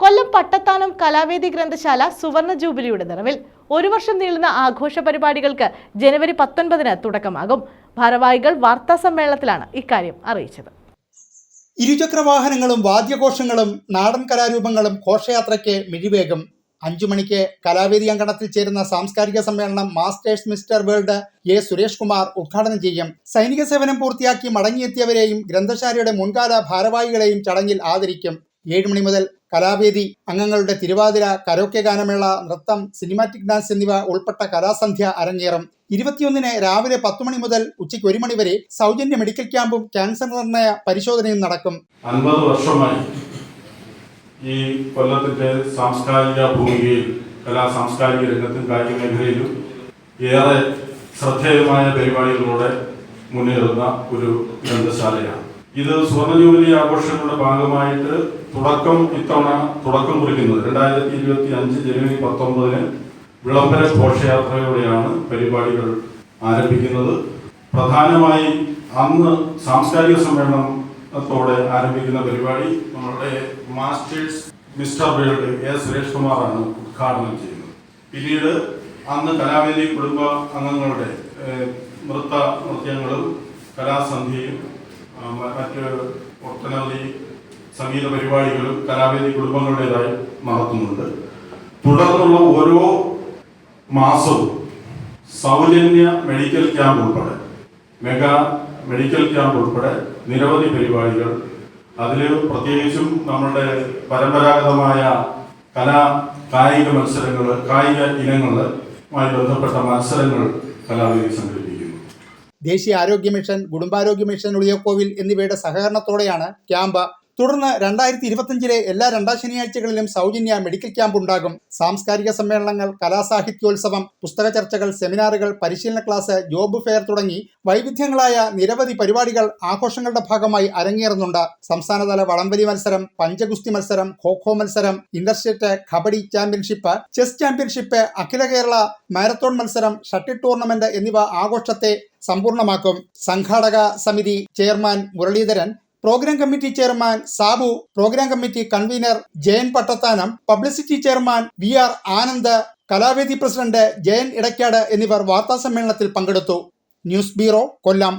കൊല്ലം പട്ടത്താനം കലാവേദി ഗ്രന്ഥശാല സുവർണ ജൂബിലിയുടെ നിറവിൽ. ഒരു വർഷം നീളുന്ന ആഘോഷ പരിപാടികൾക്ക് ജനുവരി പത്തൊൻപതിന് തുടക്കമാകും. ഭാരവാഹികൾ വാർത്താ സമ്മേളനത്തിലാണ് ഇക്കാര്യം അറിയിച്ചത്. ഇരുചക്ര വാഹനങ്ങളും വാദ്യഘോഷങ്ങളും നാടൻ കലാരൂപങ്ങളും ഘോഷയാത്രയ്ക്ക് മിഴിവേകും. അഞ്ചു മണിക്ക് കലാവേദി അങ്കണത്തിൽ ചേരുന്ന സാംസ്കാരിക സമ്മേളനം masters mister world A Suresh Kumar ഉദ്ഘാടനം ചെയ്യും. സൈനിക സേവനം പൂർത്തിയാക്കി മടങ്ങിയെത്തിയവരെയും ഗ്രന്ഥശാലയുടെ മുൻകാല ഭാരവാഹികളെയും ചടങ്ങിൽ ആദരിക്കും. ഏഴ് മണി മുതൽ കലാവേദി അംഗങ്ങളുടെ തിരുവാതിര കരോക്കെ ഗാനമേള നൃത്തം സിനിമാറ്റിക് ഡാൻസ് എന്നിവ ഉൾപ്പെട്ട കലാസന്ധ്യ അരങ്ങേറും. ഇരുപത്തിയൊന്നിന് രാവിലെ പത്ത് മണി മുതൽ ഉച്ചയ്ക്ക് ഒരു മണി വരെ സൗജന്യ മെഡിക്കൽ ക്യാമ്പും ക്യാൻസർ നിർണയ പരിശോധനയും നടക്കും. അൻപത് വർഷമായി ഈ കൊല്ലത്തിന്റെ സാംസ്കാരിക ഭൂമിയിൽ കലാ സാംസ്കാരിക രംഗത്തും കായിക മേഖലയിലും ഏറെ ശ്രദ്ധേയമായ പരിപാടികളോടെ മുന്നേറുന്ന ഒരു ഗ്രന്ഥശാലയാണ്. ഇത് സുവർണ ജൂബിലി ആഘോഷങ്ങളുടെ ഭാഗമായിട്ട് തുടക്കം ഇത്തവണ തുടക്കം കുറിക്കുന്നത്. രണ്ടായിരത്തി ഇരുപത്തി അഞ്ച് ജനുവരി പത്തൊമ്പതിന് വിളംബര ഘോഷയാത്രയോടെയാണ് പരിപാടികൾ ആരംഭിക്കുന്നത്. പ്രധാനമായി അന്ന് സാംസ്കാരിക സമ്മേളനത്തോടെ ആരംഭിക്കുന്ന പരിപാടി നമ്മുടെ masters mister world A Suresh കുമാറാണ് ഉദ്ഘാടനം ചെയ്യുന്നത്. പിന്നീട് അന്ന് കലാവേദി കുടുംബ അംഗങ്ങളുടെ നൃത്ത നൃത്യങ്ങളും കലാസന്ധ്യയും മറ്റ് ഒട്ടനവധി സംഗീത പരിപാടികളും കലാവേദി കുടുംബങ്ങളുടേതായി നടത്തുന്നുണ്ട്. തുടർന്നുള്ള ഓരോ മാസവും സൗജന്യ മെഡിക്കൽ ക്യാമ്പ് ഉൾപ്പെടെ മെഗാ മെഡിക്കൽ ക്യാമ്പ് ഉൾപ്പെടെ നിരവധി പരിപാടികൾ. അതിൽ പ്രത്യേകിച്ചും നമ്മളുടെ പരമ്പരാഗതമായ കലാ കായിക മത്സരങ്ങൾ കായിക ഇനങ്ങളുമായി ബന്ധപ്പെട്ട മത്സരങ്ങൾ കലാവേദി സംഘടിപ്പിക്കുന്നു ദേശീയ ആരോഗ്യ മിഷൻ കുടുംബാരോഗ്യ മിഷൻ ഉളിയക്കോവിൽ എന്നിവയുടെ സഹകരണത്തോടെയാണ് ക്യാമ്പ് തുടർന്ന് രണ്ടായിരത്തി ഇരുപത്തിയഞ്ചിലെ എല്ലാ രണ്ടാം ശനിയാഴ്ചകളിലും സൗജന്യ മെഡിക്കൽ ക്യാമ്പ് ഉണ്ടാകും. സാംസ്കാരിക സമ്മേളനങ്ങൾ കലാസാഹിത്യോത്സവം പുസ്തക ചർച്ചകൾ സെമിനാറുകൾ പരിശീലന ക്ലാസ് ജോബ് ഫെയർ തുടങ്ങി വൈവിധ്യങ്ങളായ നിരവധി പരിപാടികൾ ആഘോഷങ്ങളുടെ ഭാഗമായി അരങ്ങേറുന്നുണ്ട്. സംസ്ഥാനതല വളംവലി മത്സരം പഞ്ചഗുസ്തി മത്സരം ഖോഖോ മത്സരം interstate kabaddi championship chess championship അഖില കേരള മാരത്തോൺ മത്സരം ഷട്ടിൽ ടൂർണമെന്റ് എന്നിവ ആഘോഷത്തെ സമ്പൂർണമാക്കും. സംഘാടക സമിതി chairman Muraleedharan programme committee chairman Sabu programme committee convener Jayan Pattathanam publicity chairman V R Anand Kalavedi president Jayan Edakkad എന്നിവർ വാർത്താ സമ്മേളനത്തിൽ പങ്കെടുത്തു. News bureau Kollam.